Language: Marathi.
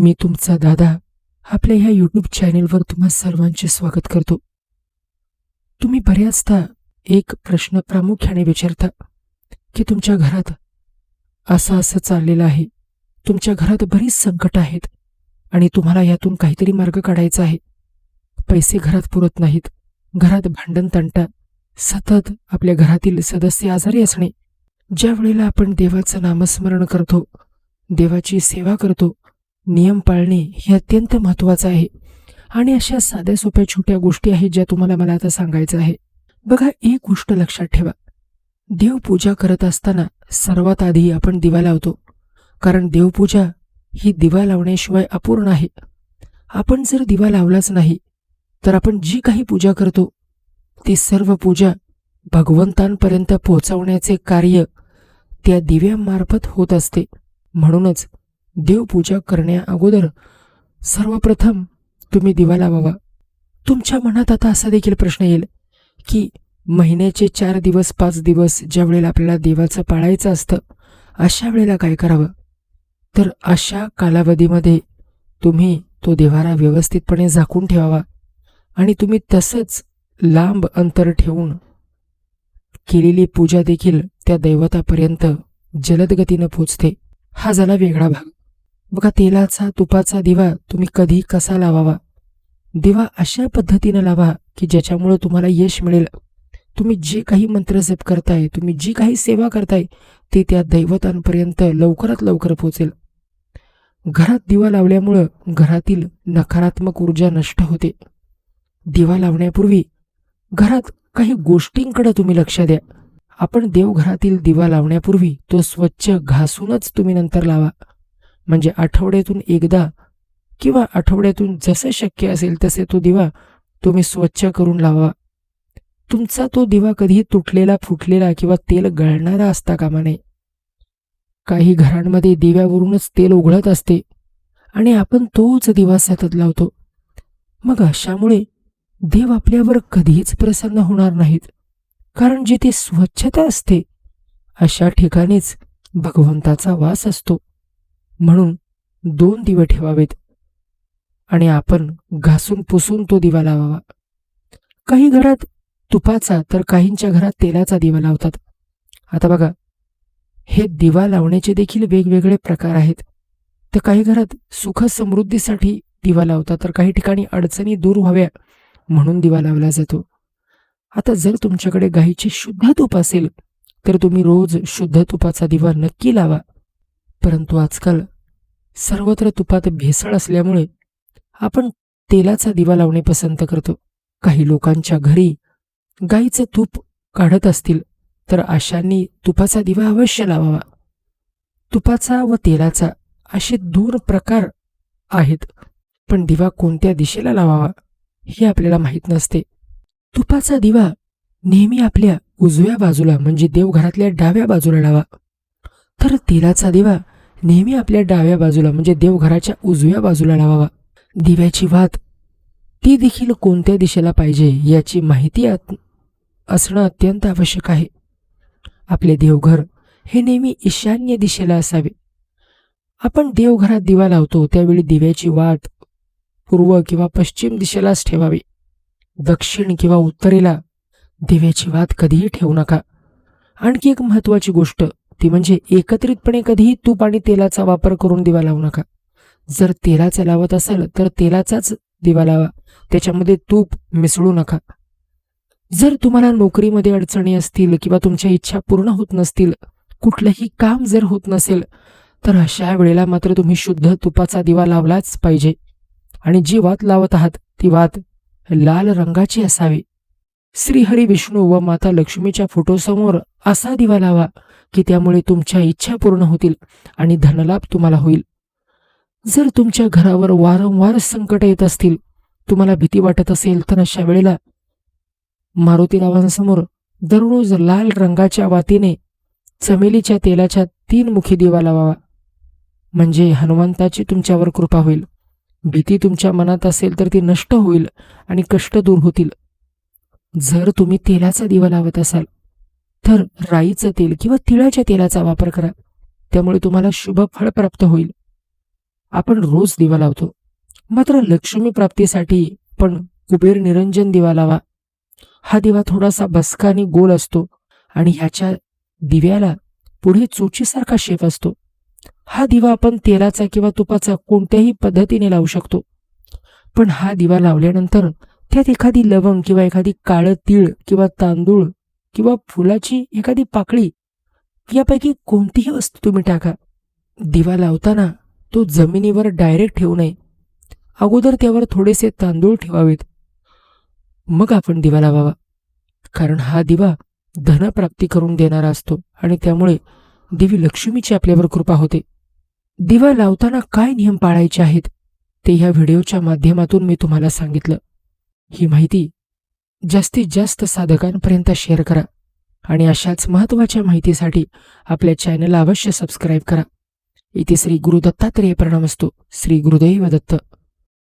मी तुमचा दादा. आपल्या ह्या यूट्यूब चॅनेलवर तुम्हा सर्वांचे स्वागत करतो. तुम्ही बऱ्याचदा एक प्रश्न प्रामुख्याने विचारता की तुमच्या घरात असं असं चाललेलं आहे. तुमच्या घरात बरीच संकट आहेत आणि तुम्हाला यातून काहीतरी मार्ग काढायचा आहे. पैसे घरात पुरत नाहीत. घरात भांडण तंटा सतत आपल्या घरातील सदस्य आजारी असणे. ज्या वेळेला आपण देवाचं नामस्मरण करतो देवाची सेवा करतो नियम पाळणे हे अत्यंत महत्त्वाचं आहे. आणि अशा साध्या सोप्या छोट्या गोष्टी आहेत ज्या तुम्हाला मला आता सांगायचं आहे. बघा एक गोष्ट लक्षात ठेवा. देवपूजा करत असताना सर्वात आधी आपण दिवा लावतो. कारण देवपूजा ही दिवा लावण्याशिवाय अपूर्ण आहे. आपण जर दिवा लावलाच नाही तर आपण जी काही पूजा करतो ती सर्व पूजा भगवंतांपर्यंत पोहोचवण्याचे कार्य त्या दिव्यामार्फत होत असते. म्हणूनच देवपूजा करण्या अगोदर सर्वप्रथम तुम्ही दिवा लावावा. तुमच्या मनात आता असा देखील प्रश्न येईल की महिन्याचे चार दिवस पाच दिवस ज्या वेळेला आपल्याला देवाचं पाळायचं असतं अशा वेळेला काय करावं? तर अशा कालावधीमध्ये तुम्ही तो देवारा व्यवस्थितपणे झाकून ठेवावा आणि तुम्ही तसंच लांब अंतर ठेवून केलेली पूजा देखील त्या दैवतापर्यंत जलदगतीनं पोचते. हा झाला वेगळा भाग. बघा तेलाचा तुपाचा दिवा तुम्ही कधी कसा लावावा? दिवा अशा पद्धतीनं लावा की ज्याच्यामुळं तुम्हाला यश मिळेल. तुम्ही जे काही मंत्र जप करताय तुम्ही जी काही सेवा करताय ते त्या दैवतांपर्यंत लवकरात लवकर पोचेल घरात दिवा लावल्यामुळं घरातील नकारात्मक ऊर्जा नष्ट होते. दिवा लावण्यापूर्वी घरात काही गोष्टींकडे तुम्ही लक्ष द्या. आपण देवघरातील दिवा लावण्यापूर्वी तो स्वच्छ घासूनच तुम्ही नंतर लावा. म्हणजे आठवड्यातून एकदा किंवा आठवड्यातून जसं शक्य असेल तसे तो दिवा तुम्ही स्वच्छ करून लावा. तुमचा तो दिवा कधी तुटलेला फुटलेला किंवा तेल गळणारा असता कामा नये. काही घरांमध्ये दिव्यावरूनच तेल उघडत असते आणि आपण तोच दिवा सतत लावतो. मग अशामुळे देव आपल्यावर कधीच प्रसन्न होणार नाहीत. कारण जिथे स्वच्छता असते अशा ठिकाणीच भगवंताचा वास असतो. म्हणून दोन दिवे ठेवावेत. आणि आपण घासून पुसून तो दिवा लावावा. काही घरात तुपाचा तर काहींच्या घरात तेलाचा दिवा लावतात. आता बघा हे दिवा लावण्याचे देखील वेगवेगळे प्रकार आहेत. तर काही घरात सुख समृद्धीसाठी दिवा लावतात तर काही ठिकाणी अडचणी दूर व्हाव्या म्हणून दिवा लावला जातो. आता जर तुमच्याकडे गाईचे शुद्ध तूप असेल तर तुम्ही रोज शुद्ध तुपाचा दिवा नक्की लावा. परंतु आजकाल सर्वत्र तुपात भेसळ असल्यामुळे आपण तेलाचा दिवा लावणे पसंत करतो. काही लोकांच्या घरी गाईचं तूप काढत असतील तर अशांनी तुपाचा दिवा अवश्य लावावा. तुपाचा व तेलाचा असे दोन प्रकार आहेत पण दिवा कोणत्या दिशेला लावावा हे आपल्याला माहीत नसते. तुपाचा दिवा नेहमी आपल्या उजव्या बाजूला म्हणजे देवघरातल्या डाव्या बाजूला लावा. तर तेलाचा दिवा नेहमी आपल्या डाव्या बाजूला म्हणजे देवघराच्या उजव्या बाजूला लावावा. दिव्याची वात ती देखील कोणत्या दिशेला पाहिजे याची माहिती आत- असणं अत्यंत आवश्यक आहे. आपले देवघर हे नेहमी ईशान्य दिशेला असावे. आपण देवघरात दिवा लावतो त्यावेळी दिव्याची वाट पूर्व किंवा पश्चिम दिशेलाच ठेवावी. दक्षिण किंवा उत्तरेला दिव्याची वात कधीही ठेवू नका. आणखी एक महत्त्वाची गोष्ट ती म्हणजे एकत्रितपणे कधीही तूप आणि तेलाचा वापर करून दिवा लावू नका. जर तेलाचा लावत असाल तर तेलाचाच दिवा लावा. त्याच्यामध्ये तूप मिसळू नका. जर तुम्हाला नोकरीमध्ये अडचणी असतील किंवा तुमच्या इच्छा पूर्ण होत नसतील कुठलंही काम जर होत नसेल तर अशा वेळेला मात्र तुम्ही शुद्ध तुपाचा दिवा लावलाच पाहिजे. आणि जी वात लावत आहात ती वात लाल रंगाची असावी. श्रीहरी विष्णू व माता लक्ष्मीच्या फोटोसमोर असा दिवा लावा की त्यामुळे तुमच्या इच्छा पूर्ण होतील आणि धनलाभ तुम्हाला होईल. जर तुमच्या घरावर वारंवार संकट येत असतील तुम्हाला भीती वाटत असेल तर अशा वेळेला मारुतीरावांसमोर दररोज लाल रंगाच्या वातीने चमेलीच्या तेलाच्या तीन मुखी दिवा लावावा. म्हणजे हनुमंताची तुमच्यावर कृपा होईल. भीती तुमच्या मनात असेल तर ती नष्ट होईल आणि कष्ट दूर होतील. जर तुम्ही तेलाचा दिवा लावत असाल तर राईचं तेल किंवा तिळाच्या तेलाचा वापर करा. त्यामुळे तुम्हाला शुभ फळ प्राप्त होईल. आपण रोज दिवा लावतो. मात्र लक्ष्मी प्राप्तीसाठी पण कुबेर निरंजन दिवा लावा. हा दिवा थोडासा बसका आणि गोल असतो आणि ह्याच्या दिव्याला पुढे चोचीसारखा शेप असतो. हा दिवा आपण तेलाचा किंवा तुपाचा कोणत्याही पद्धतीने लावू शकतो. पण हा दिवा लावल्यानंतर त्यात एखादी लवंग किंवा एखादी काळं तीळ किंवा तांदूळ किंवा फुलाची एखादी पाकळी यापैकी कोणतीही वस्तू तुम्ही टाका. दिवा लावताना तो जमिनीवर डायरेक्ट ठेवू नये. अगोदर त्यावर थोडेसे तांदूळ ठेवावेत. मग आपण दिवा लावावा. कारण हा दिवा धनप्राप्ती करून देणारा असतो आणि त्यामुळे देवी लक्ष्मीची आपल्यावर कृपा होते. दिवा लावताना काय नियम पाळायचे आहेत ते ह्या व्हिडिओच्या माध्यमातून मी तुम्हाला सांगितलं. ही माहिती जास्तीत जास्त साधकांपर्यंत शेअर करा आणि अशाच महत्त्वाच्या माहितीसाठी आपल्या चॅनलला अवश्य सबस्क्राईब करा. इथे श्री गुरुदत्तात्रेय प्रणाम असतो श्री गुरुदैव दत्त.